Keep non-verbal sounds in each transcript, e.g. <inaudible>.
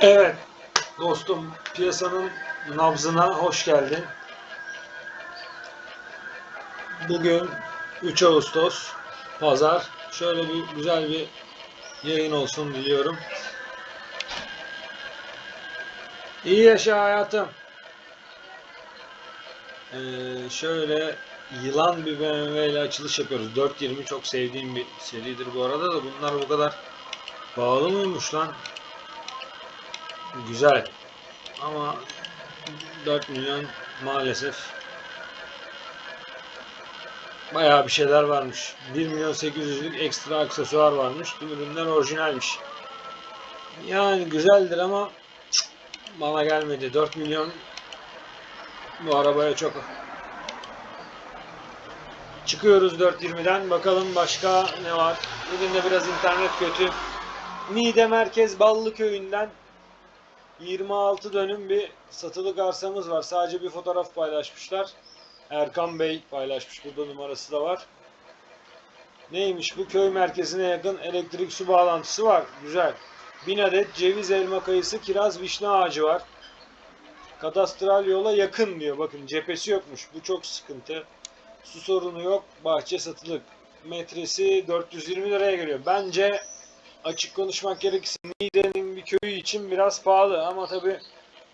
Evet dostum piyasanın nabzına hoş geldin. Bugün 3 Ağustos Pazar. Şöyle bir güzel bir yayın olsun diliyorum. İyi yaşa hayatım. Ee, şöyle yılan bir BMW ile açılış yapıyoruz. 420 çok sevdiğim bir seridir bu arada da bunlar bu kadar pahalı mıymış lan? Güzel. Ama 4 milyon maalesef bayağı bir şeyler varmış. 1 milyon 800'lük ekstra aksesuar varmış. Bu ürünler orijinalmiş. Yani güzeldir ama cık, bana gelmedi. 4 milyon bu arabaya çok. Çıkıyoruz 4.20'den. Bakalım başka ne var. Bugün de biraz internet kötü. Niğde Merkez Ballı Köyü'nden 26 dönüm bir satılık arsamız var. Sadece bir fotoğraf paylaşmışlar. Erkan Bey paylaşmış. Burada numarası da var. Neymiş bu? Köy merkezine yakın elektrik su bağlantısı var. Güzel. 1000 adet ceviz, elma kayısı, kiraz, vişne ağacı var. Kadastral yola yakın diyor. Bakın cephesi yokmuş. Bu çok sıkıntı. Su sorunu yok. Bahçe satılık. Metresi 420 liraya geliyor. Bence açık konuşmak gerekirse Niğde'nin bir köyü için biraz pahalı ama tabi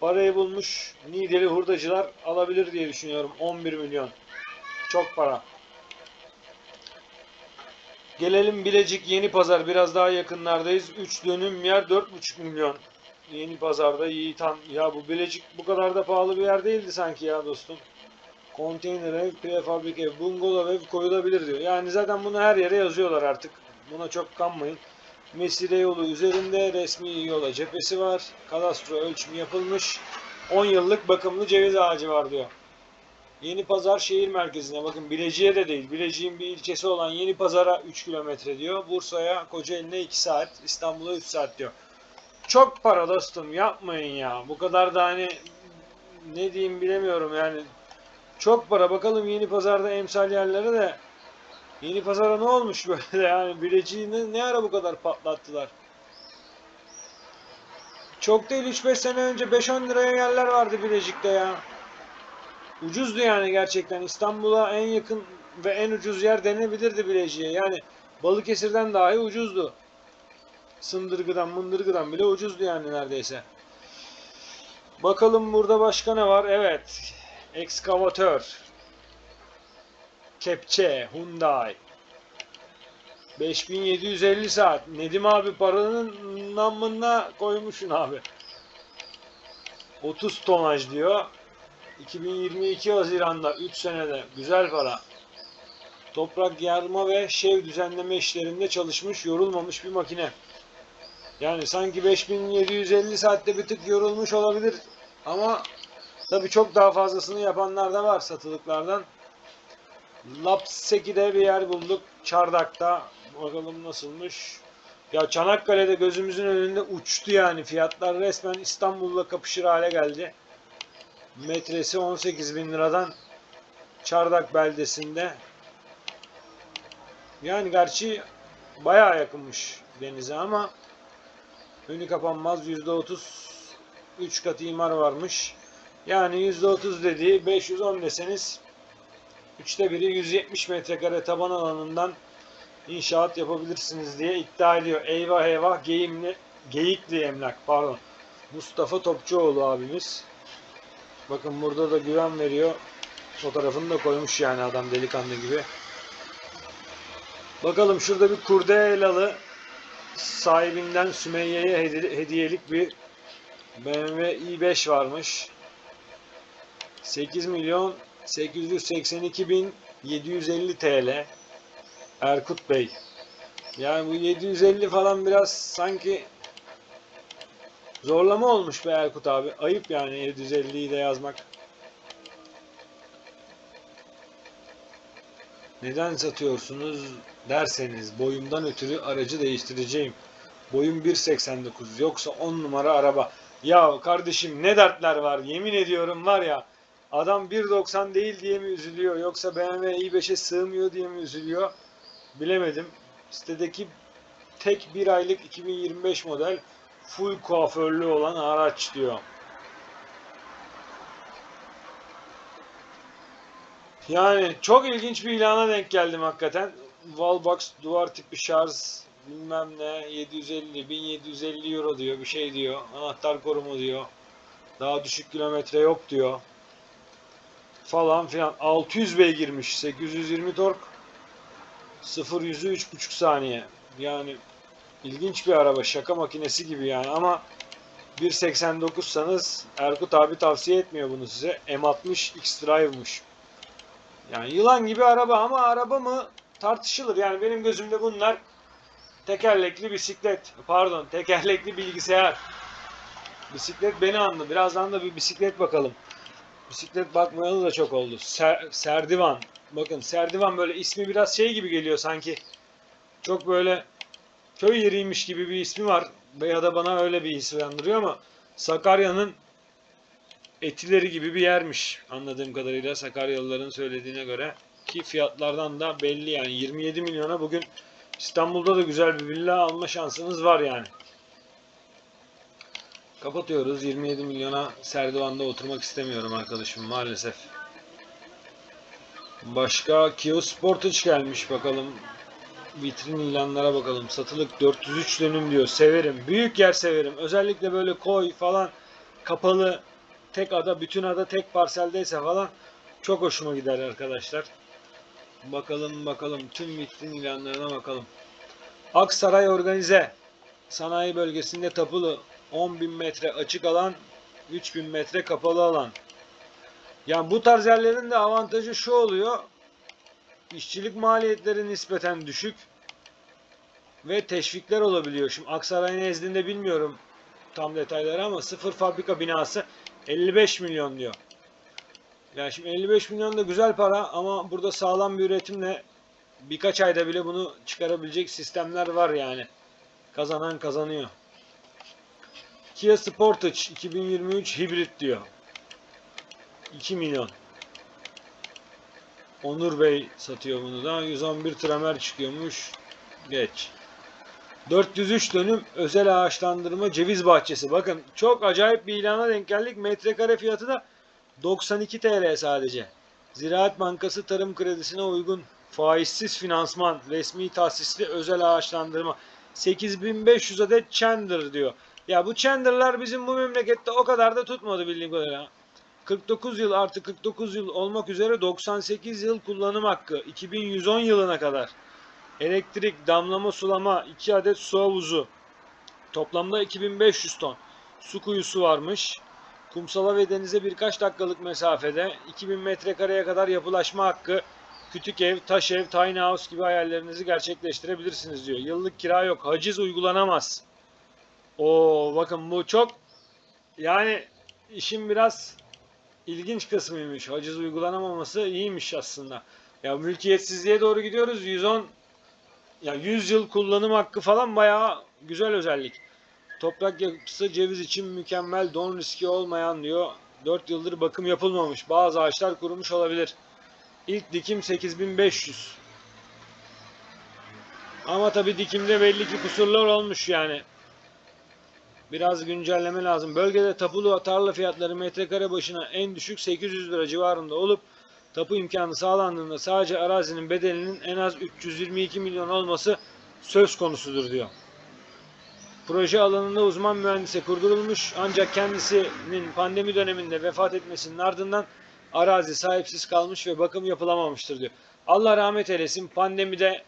parayı bulmuş Niğdeli hurdacılar alabilir diye düşünüyorum. 11 milyon. Çok para. Gelelim Bilecik Yeni Pazar biraz daha yakınlardayız. 3 dönüm yer 4,5 milyon. Yeni Pazar'da Yiğitan. Ya bu Bilecik bu kadar da pahalı bir yer değildi sanki ya dostum. Konteyner ev, prefabrik ev, bungalov ev koyulabilir diyor. Yani zaten bunu her yere yazıyorlar artık. Buna çok kanmayın. Mesire yolu üzerinde resmi yola cephesi var. Kadastro ölçümü yapılmış. 10 yıllık bakımlı ceviz ağacı var diyor. Yeni Pazar şehir merkezine bakın Bilecik'e de değil. Bilecik'in bir ilçesi olan Yeni Pazar'a 3 kilometre diyor. Bursa'ya Kocaeli'ne 2 saat. İstanbul'a 3 saat diyor. Çok para dostum yapmayın ya. Bu kadar da hani ne diyeyim bilemiyorum yani. Çok para. Bakalım Yeni Pazar'da emsal yerlere de Yeni pazara ne olmuş böyle <laughs> yani bileciğini ne ara bu kadar patlattılar? Çok değil 3-5 sene önce 5-10 liraya yerler vardı Bilecik'te ya. Ucuzdu yani gerçekten. İstanbul'a en yakın ve en ucuz yer denebilirdi Bilecik'e. Yani Balıkesir'den dahi ucuzdu. Sındırgıdan, mındırgıdan bile ucuzdu yani neredeyse. Bakalım burada başka ne var? Evet. Ekskavatör. Kepçe, Hyundai. 5750 saat. Nedim abi paranın namına koymuşsun abi. 30 tonaj diyor. 2022 Haziran'da 3 senede güzel para. Toprak yarma ve şev düzenleme işlerinde çalışmış, yorulmamış bir makine. Yani sanki 5750 saatte bir tık yorulmuş olabilir ama tabii çok daha fazlasını yapanlar da var satılıklardan. Lapseki'de bir yer bulduk. Çardak'ta. Bakalım nasılmış. Ya Çanakkale'de gözümüzün önünde uçtu yani. Fiyatlar resmen İstanbul'la kapışır hale geldi. Metresi 18 bin liradan Çardak beldesinde. Yani gerçi bayağı yakınmış denize ama önü kapanmaz %30 3 katı imar varmış. Yani %30 dediği 510 deseniz Üçte biri 170 metrekare taban alanından inşaat yapabilirsiniz diye iddia ediyor. Eyvah eyvah geyimli, geyikli emlak pardon. Mustafa Topçuoğlu abimiz. Bakın burada da güven veriyor. Fotoğrafını da koymuş yani adam delikanlı gibi. Bakalım şurada bir kurdelalı sahibinden Sümeyye'ye hediyelik bir BMW i5 varmış. 8 milyon 882.750 TL Erkut Bey. Yani bu 750 falan biraz sanki zorlama olmuş be Erkut abi. Ayıp yani 750'yi de yazmak. Neden satıyorsunuz derseniz boyumdan ötürü aracı değiştireceğim. Boyum 1.89 yoksa 10 numara araba. Ya kardeşim ne dertler var yemin ediyorum var ya. Adam 1.90 değil diye mi üzülüyor yoksa BMW i5'e sığmıyor diye mi üzülüyor bilemedim. Sitedeki tek bir aylık 2025 model full kuaförlü olan araç diyor. Yani çok ilginç bir ilana denk geldim hakikaten. Wallbox duvar tipi şarj bilmem ne 750 1750 euro diyor bir şey diyor. Anahtar korumu diyor. Daha düşük kilometre yok diyor. Falan filan. 600 beygirmiş. 820 tork. 0 yüzü 3,5 saniye. Yani ilginç bir araba. Şaka makinesi gibi yani ama 1.89 sanız Erkut abi tavsiye etmiyor bunu size. M60 X-Drive'mış. Yani yılan gibi araba ama araba mı tartışılır. Yani benim gözümde bunlar tekerlekli bisiklet. Pardon tekerlekli bilgisayar. Bisiklet beni andı. Birazdan da bir bisiklet bakalım. Bisiklet bakmayalı da çok oldu. Ser, Serdivan. Bakın Serdivan böyle ismi biraz şey gibi geliyor sanki. Çok böyle köy yeriymiş gibi bir ismi var. Ya da bana öyle bir his uyandırıyor ama Sakarya'nın etileri gibi bir yermiş anladığım kadarıyla Sakaryalıların söylediğine göre ki fiyatlardan da belli yani 27 milyona bugün İstanbul'da da güzel bir villa alma şansınız var yani. Kapatıyoruz. 27 milyona Serdivan'da oturmak istemiyorum arkadaşım maalesef. Başka Kia Sportage gelmiş bakalım. Vitrin ilanlara bakalım. Satılık 403 dönüm diyor. Severim. Büyük yer severim. Özellikle böyle koy falan kapalı tek ada, bütün ada tek parseldeyse falan çok hoşuma gider arkadaşlar. Bakalım bakalım tüm vitrin ilanlarına bakalım. Aksaray Organize sanayi bölgesinde tapulu 10.000 metre açık alan 3.000 metre kapalı alan. Yani bu tarz yerlerin de avantajı şu oluyor. İşçilik maliyetleri nispeten düşük ve teşvikler olabiliyor. Şimdi Aksaray nezdinde bilmiyorum tam detayları ama sıfır fabrika binası 55 milyon diyor. Yani şimdi 55 milyon da güzel para ama burada sağlam bir üretimle birkaç ayda bile bunu çıkarabilecek sistemler var yani. Kazanan kazanıyor. Kia Sportage 2023 hibrit diyor. 2 milyon. Onur Bey satıyor bunu da. 111 tramer çıkıyormuş. Geç. 403 dönüm özel ağaçlandırma ceviz bahçesi. Bakın çok acayip bir ilana denk geldik. Metrekare fiyatı da 92 TL sadece. Ziraat Bankası tarım kredisine uygun faizsiz finansman, resmi tahsisli özel ağaçlandırma. 8500 adet Chandler diyor. Ya bu Chandler'lar bizim bu memlekette o kadar da tutmadı bildiğim kadarıyla. 49 yıl artı 49 yıl olmak üzere 98 yıl kullanım hakkı 2110 yılına kadar. Elektrik, damlama, sulama, 2 adet su havuzu. Toplamda 2500 ton. Su kuyusu varmış. Kumsala ve denize birkaç dakikalık mesafede 2000 metrekareye kadar yapılaşma hakkı. Kütük ev, taş ev, tiny house gibi hayallerinizi gerçekleştirebilirsiniz diyor. Yıllık kira yok. Haciz uygulanamaz. Oo bakın bu çok yani işin biraz ilginç kısmıymış. Haciz uygulanamaması iyiymiş aslında. Ya mülkiyetsizliğe doğru gidiyoruz. 110 ya 100 yıl kullanım hakkı falan bayağı güzel özellik. Toprak yapısı ceviz için mükemmel, don riski olmayan diyor. 4 yıldır bakım yapılmamış. Bazı ağaçlar kurumuş olabilir. İlk dikim 8500. Ama tabi dikimde belli ki kusurlar olmuş yani. Biraz güncelleme lazım. Bölgede tapulu tarla fiyatları metrekare başına en düşük 800 lira civarında olup tapu imkanı sağlandığında sadece arazinin bedelinin en az 322 milyon olması söz konusudur diyor. Proje alanında uzman mühendise kurdurulmuş ancak kendisinin pandemi döneminde vefat etmesinin ardından arazi sahipsiz kalmış ve bakım yapılamamıştır diyor. Allah rahmet eylesin pandemide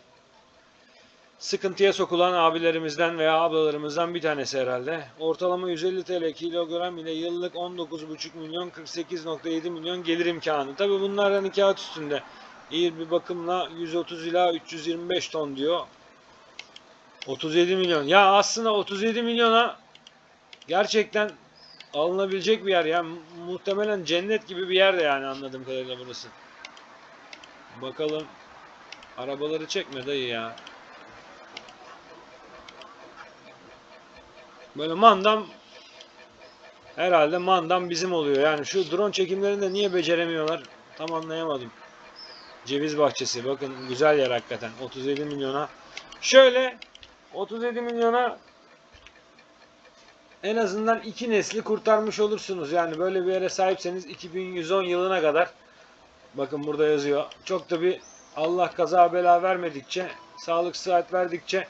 sıkıntıya sokulan abilerimizden veya ablalarımızdan bir tanesi herhalde. Ortalama 150 TL kilogram ile yıllık 19,5 milyon 48,7 milyon gelir imkanı. Tabi bunlar hani kağıt üstünde. İyi bir bakımla 130 ila 325 ton diyor. 37 milyon. Ya aslında 37 milyona gerçekten alınabilecek bir yer ya. Muhtemelen cennet gibi bir yer de yani anladığım kadarıyla burası. Bakalım. Arabaları çekme dayı ya. Böyle mandam herhalde mandam bizim oluyor. Yani şu drone çekimlerinde niye beceremiyorlar tam anlayamadım. Ceviz bahçesi bakın güzel yer hakikaten 37 milyona. Şöyle 37 milyona en azından iki nesli kurtarmış olursunuz. Yani böyle bir yere sahipseniz 2110 yılına kadar bakın burada yazıyor. Çok da bir Allah kaza bela vermedikçe, sağlık sıhhat verdikçe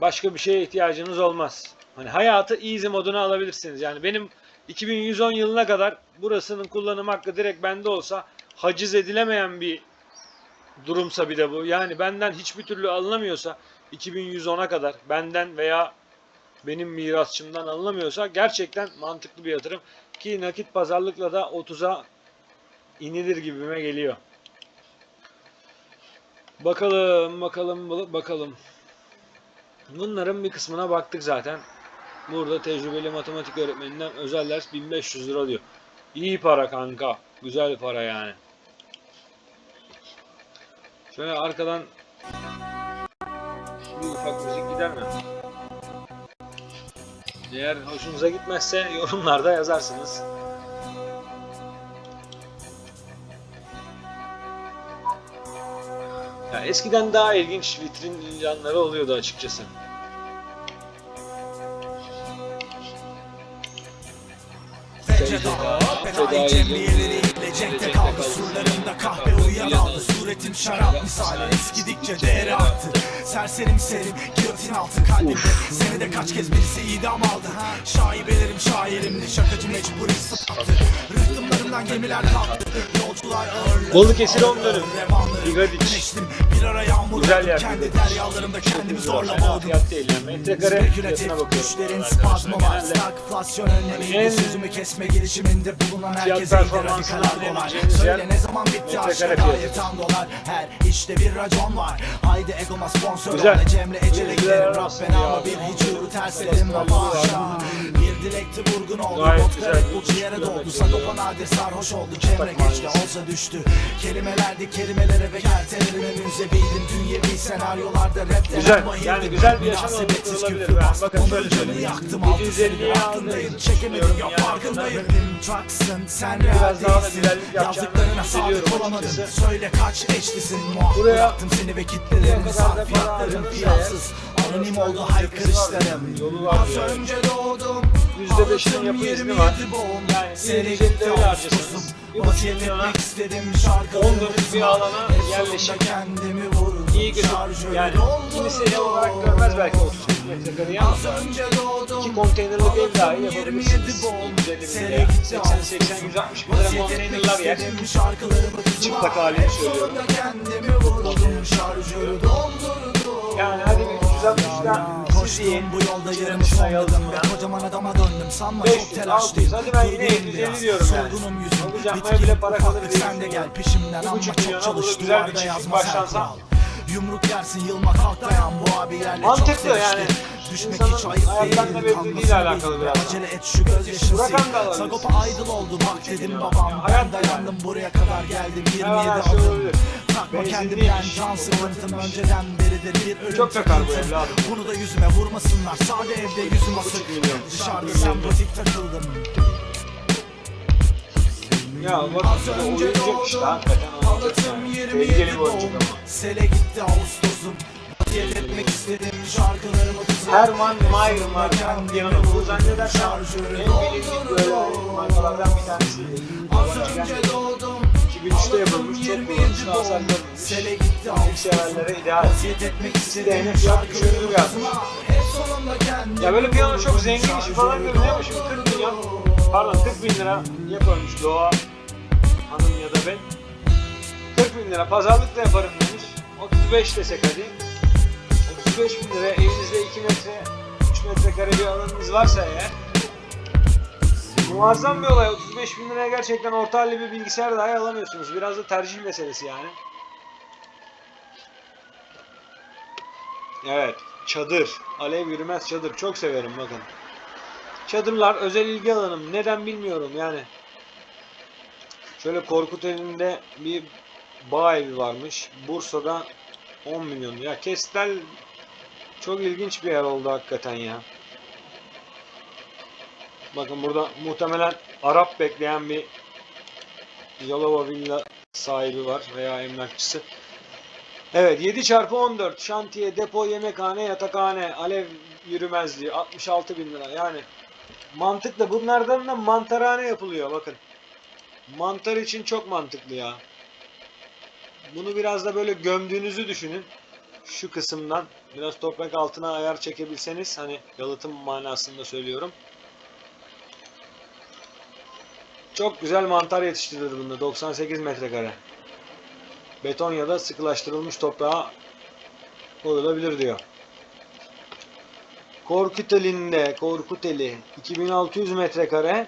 başka bir şeye ihtiyacınız olmaz. Hani hayatı easy moduna alabilirsiniz. Yani benim 2110 yılına kadar burasının kullanım hakkı direkt bende olsa haciz edilemeyen bir durumsa bir de bu. Yani benden hiçbir türlü alınamıyorsa 2110'a kadar benden veya benim mirasçımdan alınamıyorsa gerçekten mantıklı bir yatırım. Ki nakit pazarlıkla da 30'a inilir gibime geliyor. Bakalım, bakalım, bakalım. Bunların bir kısmına baktık zaten. Burada tecrübeli matematik öğretmeninden özel ders 1500 lira diyor. İyi para kanka. Güzel para yani. Şöyle arkadan bir ufak müzik gider mi? Eğer hoşunuza gitmezse yorumlarda yazarsınız. Ya eskiden daha ilginç vitrin canları oluyordu açıkçası. Fedai Fedai cembiyeleri gelecekte kaldı Surlarında kahve uyuyamadı. Suretim şarap misali eskidikçe değeri arttı. Serserim serim giyotin altı kalbimde. Senede kaç kez birisi idam aldı Şaibelerim şairimdi şakacı mecburi sıfattı Rıhtımlarından gemiler kalktı Yolcular ağırladı. Balıkesir on dönüm. Revanları Bigadiç. Bir ara yağmur Güzel yer. Kendi deryalarımda kendimi zorla boğdum. Fiyat değil yani. Metrekare Spekülatif fiyatına bakıyorum. güçlerin spazmı var. Genelde. Stagflasyon önlemiydi. En- Sözümü kesme girişiminde bulunan Fiyat herkese iyiydi performansını anlayabileceğiniz Söyle ne zaman bitti aşka dair tangolar Her işte bir racon var. Haydi egoma sponsor ol Cemre Ecel'e giderim Rabbena ama bir hiç yürü ters edelim baba aşağı dilekti vurgun oldu Gayet Bot güzel. garip bu ciğere doldu. Sagopa nadir sarhoş oldu Takma geçti olsa düştü. Kelimelerdi kelimelere ve kertelerime müzeviydim Dünyevi senaryolarda rap Güzel. Yani güzel bir yaşam kurulabilir. küfrü Ben. Bakın şöyle söyleyeyim. yaktım 750'ye altı aldığınız altındayım için çekemedim ya farkındayım. Sen Biraz daha da güzellik yapacağını hissediyorum açıkçası. Söyle kaç eşlisin. Buraya seni ve kitlelerin sarfiyatların para piyatsız Anonim oldu haykırışlarım. Yolu var Az önce doğdum %5'inin Ağlatım yapı izni 27 var. Yani Seni 150 gitti lira Ağustos'um. harcasanız, bir buçuk milyona etmek istedim 10 şarkılarımı dönüm bir alana vurdum İyi kötü. Yani kimisi ev olarak görmez belki 30 metrekareyi ama iki konteynerlik ev dahi yapabilirsiniz. 27 boğum. 150 bin Seni liraya, gitti 80, 80, Ağustos'um. 160 bin lira Vasiyet konteynerler yer. Çıplak halini söylüyorum. Yani hadi bir 360'da siz iyi. Koştum bu yolda yerimi sonladım ya. kocaman adama döndüm sanma 500, çok telaşlıyım. 600, hadi ben yine Durgunum 750 biraz, diyorum yani. Solgunum yüzüm. Havuz yapmaya Bitkili bile para kalır sen de gel peşimden. Ama çok çalış duvarda her başlansa. kural Yumruk yersin yılmak halk dayan bu abi yerle çok sevişti. Düşmek hiç ayıp değil beklediğiyle alakalı biraz. Acele et şu da alabilirsin. Sagopa aydın oldu bak dedim babam. Ben dayandım buraya kadar geldim. 27 her şey adım. Takma kendimden can sıkıntım önceden beridir bir ölüm Çok takar bu evladım. Bunu da yüzüme vurmasınlar sade evde yüzüm asık. Dışarıda sempatik takıldım Ya Az önce doğdum yani. 27 Tehlikeli bir oyuncak doğum. Sele gitti Ağustos'um Vasiyet etmek istedim şarkılarımı kızım Herman Mayer kendimi. Bu zannedersem Şarjörü tanesi. Az önce doğdum 2003'te yapılmış, çok 27 kullanışlı doğum. hasar görmemiş. Sele gitti Ağustos'um ideal. Etmek istedim DNF fiyat düşürülür yazmış. Ya böyle piyano çok vurdum. zengin işi falan görünüyor ama şimdi 40 milyon, pardon 40 bin lira yaparmış Doğa Hanım ya da ben. 40 bin lira pazarlık da yaparım demiş. 35 desek hadi. 35 bin lira evinizde 2 metre, 3 metrekare bir alanınız varsa eğer Muazzam bir olay. 35 bin liraya gerçekten orta halli bir bilgisayar dahi alamıyorsunuz. Biraz da tercih meselesi yani. Evet. Çadır. Alev yürümez çadır. Çok severim bakın. Çadırlar özel ilgi alanım. Neden bilmiyorum yani. Şöyle Korkut elinde bir bağ evi varmış. Bursa'da 10 milyon. Ya Kestel çok ilginç bir yer oldu hakikaten ya. Bakın burada muhtemelen Arap bekleyen bir Yalova villa sahibi var veya emlakçısı. Evet 7 çarpı 14 şantiye, depo, yemekhane, yatakhane, alev yürümezliği 66 bin lira yani Mantıklı. Bunlardan da mantarhane yapılıyor bakın. Mantar için çok mantıklı ya. Bunu biraz da böyle gömdüğünüzü düşünün. Şu kısımdan biraz toprak altına ayar çekebilseniz hani yalıtım manasında söylüyorum. Çok güzel mantar yetiştirilir bunda 98 metrekare. Beton ya da sıkılaştırılmış toprağa koyulabilir diyor. Korkuteli'nde, Korkuteli 2600 metrekare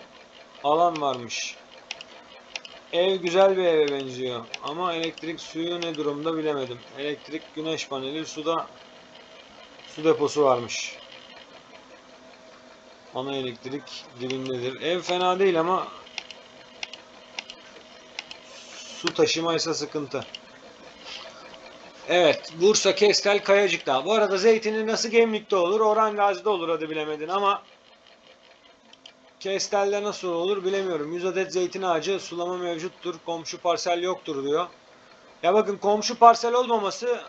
alan varmış. Ev güzel bir eve benziyor ama elektrik suyu ne durumda bilemedim. Elektrik, güneş paneli, suda su deposu varmış. Ana elektrik dibindedir. Ev fena değil ama su taşımaysa sıkıntı. Evet, Bursa Kestel Kayacık'ta. Bu arada zeytini nasıl Gemlik'te olur, Orhan Gazi'de olur hadi bilemedin ama Kestel'de nasıl olur bilemiyorum. 100 adet zeytin ağacı sulama mevcuttur, komşu parsel yoktur diyor. Ya bakın komşu parsel olmaması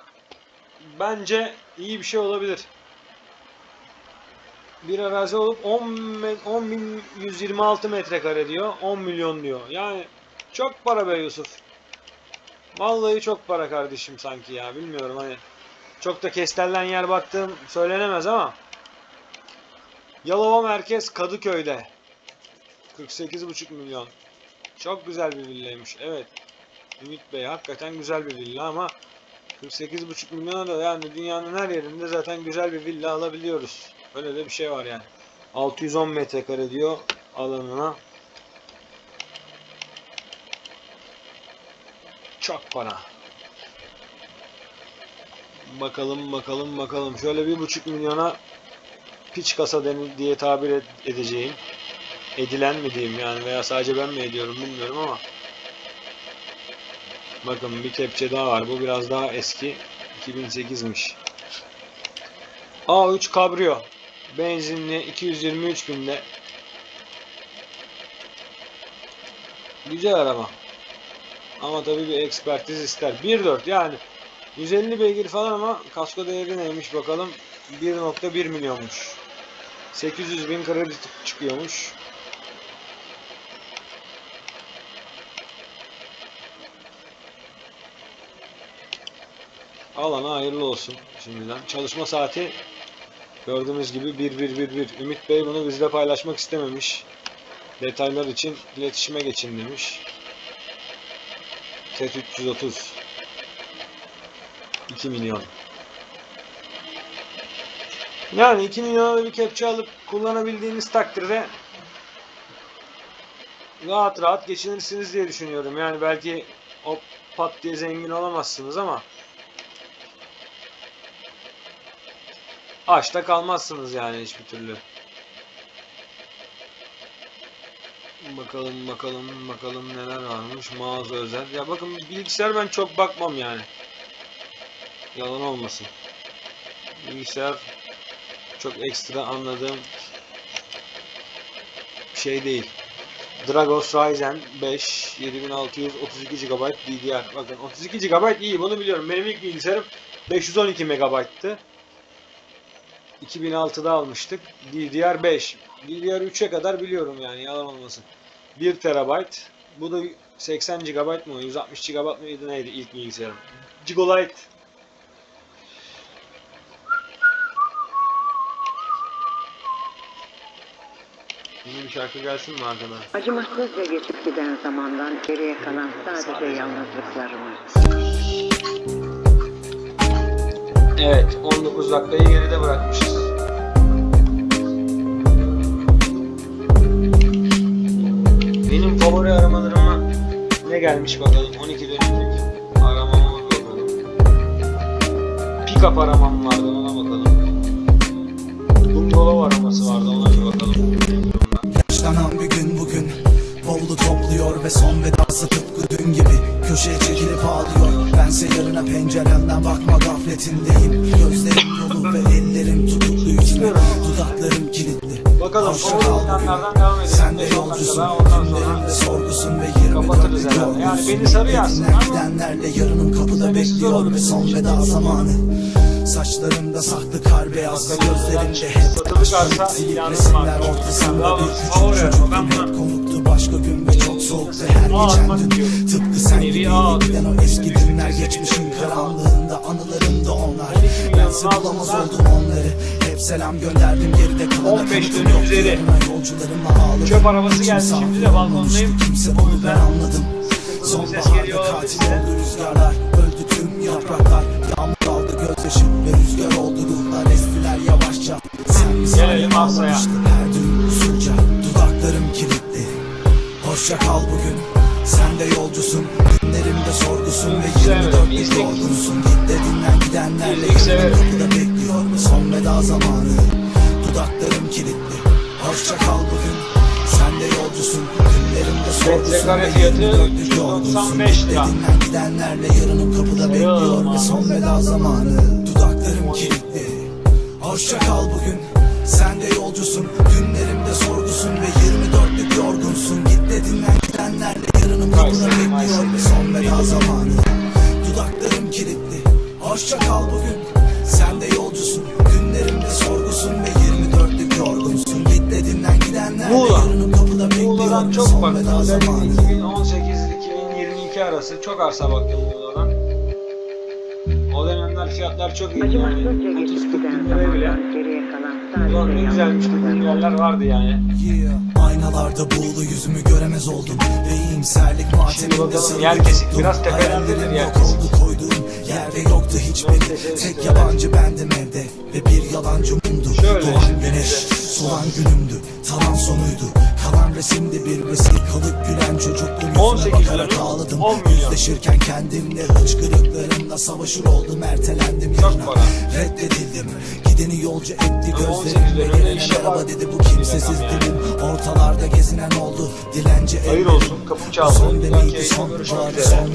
bence iyi bir şey olabilir. Bir arazi olup 10, me- 10 bin 126 metrekare diyor, 10 milyon diyor. Yani çok para be Yusuf. Vallahi çok para kardeşim sanki ya. Bilmiyorum hani. Çok da kestellen yer baktığım söylenemez ama. Yalova merkez Kadıköy'de. 48,5 milyon. Çok güzel bir villaymış. Evet. Ümit Bey hakikaten güzel bir villa ama 48,5 milyona da yani dünyanın her yerinde zaten güzel bir villa alabiliyoruz. Öyle de bir şey var yani. 610 metrekare diyor alanına. Çok para. Bakalım bakalım bakalım. Şöyle bir buçuk milyona piç kasa diye tabir ed- edeceğim. Edilen mi diyeyim yani veya sadece ben mi ediyorum bilmiyorum ama. Bakın bir kepçe daha var. Bu biraz daha eski. 2008'miş. A3 Cabrio. Benzinli 223 binde. Güzel araba. Ama tabii bir ekspertiz ister. 1.4 yani 150 beygir falan ama kasko değeri neymiş bakalım. 1.1 milyonmuş. 800 bin kredi çıkıyormuş. Alana hayırlı olsun şimdiden. Çalışma saati gördüğünüz gibi 1111. Ümit Bey bunu bizle paylaşmak istememiş. Detaylar için iletişime geçin demiş. TET 330 2 milyon. Yani 2 milyona da bir kepçe alıp kullanabildiğiniz takdirde rahat rahat geçinirsiniz diye düşünüyorum. Yani belki o pat diye zengin olamazsınız ama açta kalmazsınız yani hiçbir türlü. Bakalım bakalım bakalım neler varmış mağaza özel. Ya bakın bilgisayar ben çok bakmam yani. Yalan olmasın. Bilgisayar çok ekstra anladığım bir şey değil. Dragos Ryzen 5 7600 32 GB DDR. Bakın 32 GB iyi bunu biliyorum. Benim ilk bilgisayarım 512 MB'tı. 2006'da almıştık. DDR5. DDR3'e kadar biliyorum yani yalan olmasın. 1 TB. Bu da 80 GB mı? 160 GB mıydı neydi ilk bilgisayarım? Gigolite. Yeni bir şarkı gelsin mi arkadan? Acımasızca geçip giden zamandan geriye kalan sadece yalnızlıklarımız. Evet, 19 dakikayı geride bırakmışız. Benim favori aramalarıma ne gelmiş bakalım. 12 dönümlük aramama bakalım. Pick-up aramam vardı ona bakalım. Bungalov araması vardı ona bir bakalım. Yaşlanan bir gün bugün Bavulu topluyor ve son vedası tıpkı dün gibi Köşeye çekilip ağlıyor Bense yarına penceremden bakma gafletindeyim Gözlerim dolu ve ellerim tutuklu içime Dudaklarım kilitli Bakalım. Devam edelim. Sen de 5-10 yolcusun Günlerimde sorgusun ve 24 kapatırız herhalde. Yani beni sarı yazsın ama gidenlerle yarınım kapıda bekliyor ve son veda zamanı. Saçlarımda saklı kar beyaz ve gözlerimde hep Satılık arsa var. ortasında bir küçük çocuk ben hep konuktu. Başka gün ve çok soğuktu her geçen gün. Tıpkı sen gibi giden o eski günler geçmişin karanlığında anılarımda onlar. Bense bulamaz oldum onları selam gönderdim geride kalana 15 kanıtım dönüm üzeri. yolcularımla ağladım Çöp arabası geldi, şimdi de balkondayım. Kimse O yüzden anladım. Ses Sonbaharda katil oldu rüzgarlar Öldü tüm yapraklar Yağmur aldı gözyaşı ve rüzgar oldu ruhlar Estiler yavaşça. Sen sahne arsaya. ağlamıştın her dün usulca. Dudaklarım kilitli. Hoşça kal bugün. Sen de yolcusun Günlerimde sorgusun Ve Severim, 24 ilk- yorgunsun. Git dediğinden gidenlerle İlk severim. Kapıda veda zamanı. Dudaklarım kilitli. Hoşça kal bugün. Sen de yolcusun. Günlerimde sorgusun. Metrekare Ve fiyatı 24 yorgunsun 395 Git lira. dediğinden gidenlerle yarınım kapıda bekliyor Ve son veda zamanı. Dudaklarım kilitli. Hoşça kal bugün. Sen de yolcusun. Günlerimde sorgusun Ve 24'lük yorgunsun. Git dediğinden gidenlerle yarınım kapıda bekliyor Ve son veda zamanı. Dudaklarım kilitli. Hoşça kal bugün. Sen Günlerimde sorgusun Ve 24'lük yorgunsun Git dediğinden gidenlerle Muğla. Muğla'dan çok baktım. Özellikle 2018-2022 arası çok arsa baktım Muğla'dan. O dönemler fiyatlar çok iyi yani. Acımasızca 30 geçip 40 giden bin liraya bile. Ulan ne güzelmiş dediğim yerler vardı yani. Yeah. Aynalarda buğulu yüzümü göremez oldum. Ve iyimserlik mateminde tuttum. Biraz Hayallerim yok oldu koyduğum Yerde yoktu hiçbiri. Tek yabancı bendim evde Ve bir yalancı mumdu Doğan güneş. Solan günümdü Talan sonuydu. Kalan resimde bir vesikalık gülen çocukluğum 18 Yüzüne bakarak ağladım. 10 milyon. Yüzleşirken kendimle hıçkırıklarımla savaşır oldum Ertelendim yarına. Reddedildim. Gideni yolcu etti Ama 18 gözlerimle Gelene merhaba dedi bu kimsesiz dilim Ortalarda gezinen oldu. Dilenci Hayır olsun, kapım çaldı. Son üzere. son